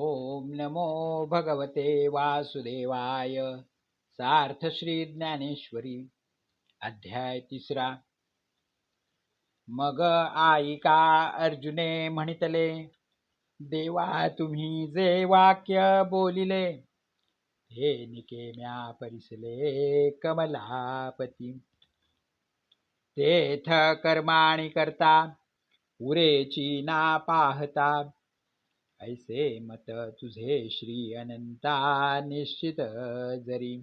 ओम नमो भगवते वासुदेवाय. सार्थ श्री ज्ञानेश्वरी. अध्याय तिसरा. मग आईका अर्जुने म्हणितले देवा तुम्ही जे वाक्य बोलिले हे निकेम्या परिसले कमलापती. तेथ कर्माणी करता उरेची ना पाहता ऐसे मत तुझे श्री अनंता निश्चित जरी।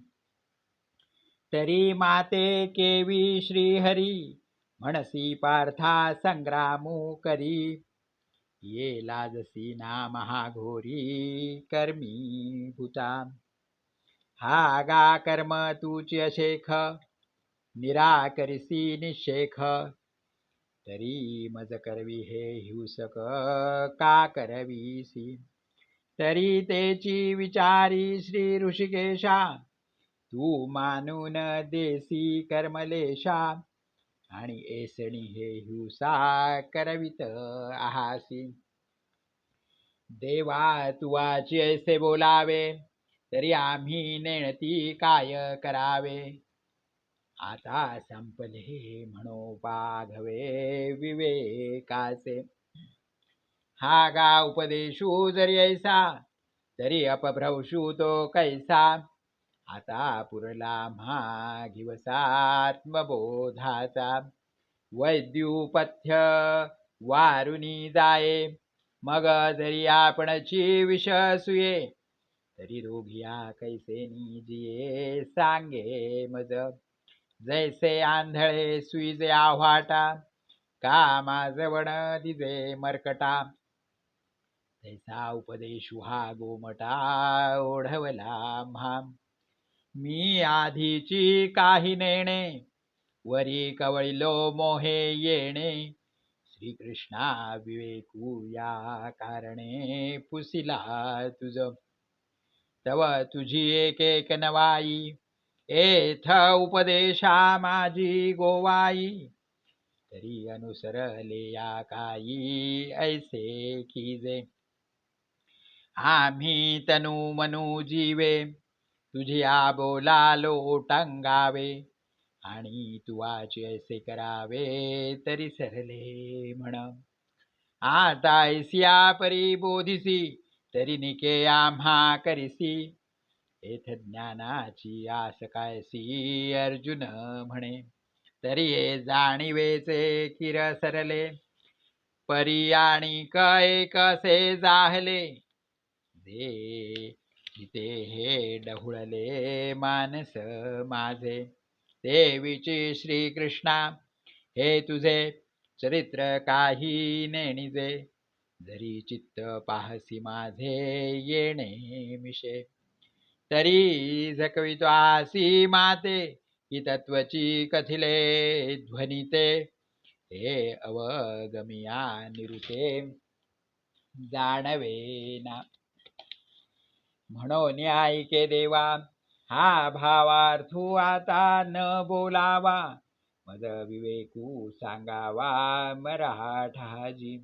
तरी माते केवी श्रीहरी म्हणसी पार्था संग्रामू करी। ये लाजसी ना महाघोरी कर्मी भूता। हा गा कर्म तूची अशेख निराकरिसी निशेख। तरी मज करवी हे हिंसक का करवीसी तरी तेची विचारी श्री ऋषिकेशा तू मानून देसी कर्मलेशा आणि एसणी हे हिंसा करवित आहासी. देवा तुवाची ऐसे बोलावे तरी आम्ही नेणती काय करावे? आता संपले म्हणो पाघवे विवेकाचे. हा गा उपदेशू जरी ऐसा तरी अपभ्रवशू तो कैसा? आता पुरला म्हा घिवसात्मबोधाचा वैद्युपथ्य वारुनी जाये मग जरी आपणची विषसूये तरी दोघिया कैसे निजिये सांगे मज. जैसे आंधळे सुईजे आव्हाटा का माझवण दिजे मरकटा. तैसा उपदेशु हा गोमटा ओढवला म्हाम. मी आधीची काही नेणे वरी कवळिलो मोहे येणे. श्रीकृष्णा विवेकू या कारणे पुसिला तुझ. तव तुझी एक एक नवाई एथ उपदेशा माझी गोवाई. तरी अनुसरले या काही ऐसे कीजे आम्ही तनु मनु जीवे तुझिया बोलालो टंगावे आणि तुवाचे ऐसे करावे तरी सरले म्हण. आता ऐसिया परी बोधिसी तरी निके आम्हा करिसी. येथ ज्ञानाची आस काय? सी अर्जुन म्हणे. तरी ये जाणीवेचे किर सरले. परी आणि कै कसे जाहले? दे तिथे हे डहुळले मानस माझे. देवीची श्रीकृष्णा हे तुझे चरित्र काही नेणिजे. जरी चित्त पाहसी माझे येणे मिशे. तरी झकवितो आसी माते की तत्वची कथिले ध्वनिते. हे अवगमिया निरुते. जाणवेना म्हणून ऐके देवा हा भावार्थू आता न बोलावा. मज विवेकू सांगावा मराठाजी.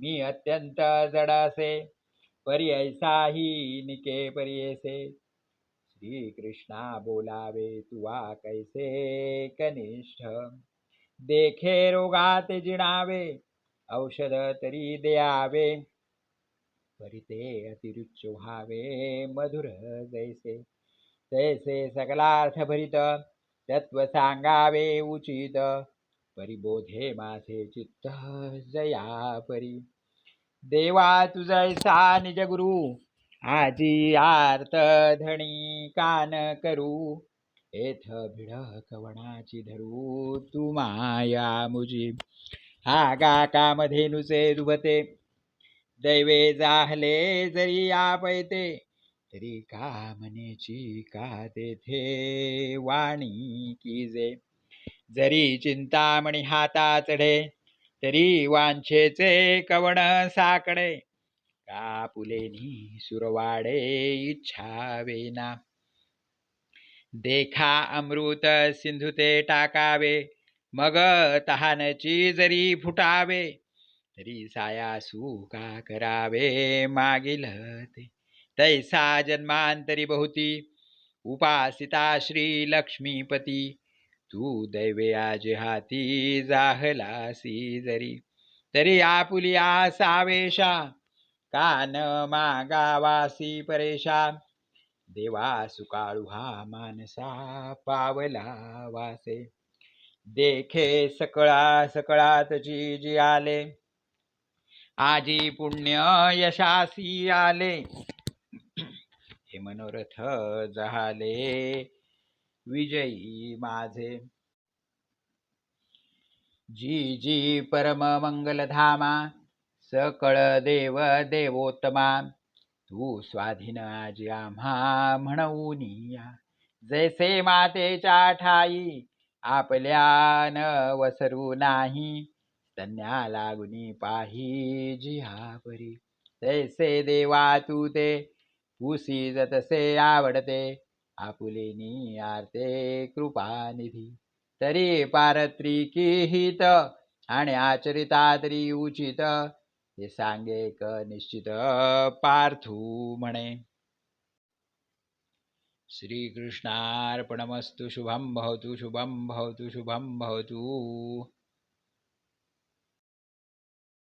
मी अत्यंत जडासे परी ऐसाही निके परियेसे श्री कृष्णा बोलावे तुवा कैसे कनिष्ठ? देखे रोगात जिणावे औषध तरी द्यावे. परी ते अतिरुच्च व्हावे मधुर जैसे. तैसे सकलार्थ भरित तत्व सांगावे उचित. परिबोधे माझे चित्त जया परी. देवा तुझैसा निज गुरु आजी आर्त धणी कान करू. एथ भिड कवणाची धरू तू माया मुजी. हा गा कामधेनुचे दुभते. दैवे जाहले जरी आपयते तरी कामनेची का तेथे वाणी कीजे? जरी चिंतामणी हाता चढे तरी वांछेचे कवण साकडे. कापुलेनी सुरवाडे इच्छावेना. देखा अमृत सिंधुते टाकावे मग तहानची जरी फुटावे तरी साया सुका करावे मागील ते. तैसा जन्मांतरी बहुती उपासिता श्री लक्ष्मीपती. तू दैवे आज हाती जाहलासी जरी तरी आपुली आसावेशा कान मागावासी परेशा देवा सुकाळू हा मानसा पावला वासे देखे सकळा सकळात जी जी आले. आजी पुण्य यशासी आले. हे मनोरथ झाले विजयी माझे. जी जी परम मंगलधामा. सकळ देव देवोत्तमा. तू स्वाधीन आजी आम्हा म्हणून जैसे मातेच्या ठाई आपल्या न वसरू नाही. तन्या लागुनी पाही जिहा परी तैसे देवा तू ते पुसी जतसे आवडते. आपुलेनी आरते कृपानिधी. तरी पारत्रिकी हित आणि आचरिता तरी उचित. हे सांगे क निश्चित पार्थू म्हणे श्रीकृष्णार्पणमस्तु शुभं भवतु शुभं भवतु शुभं भवतु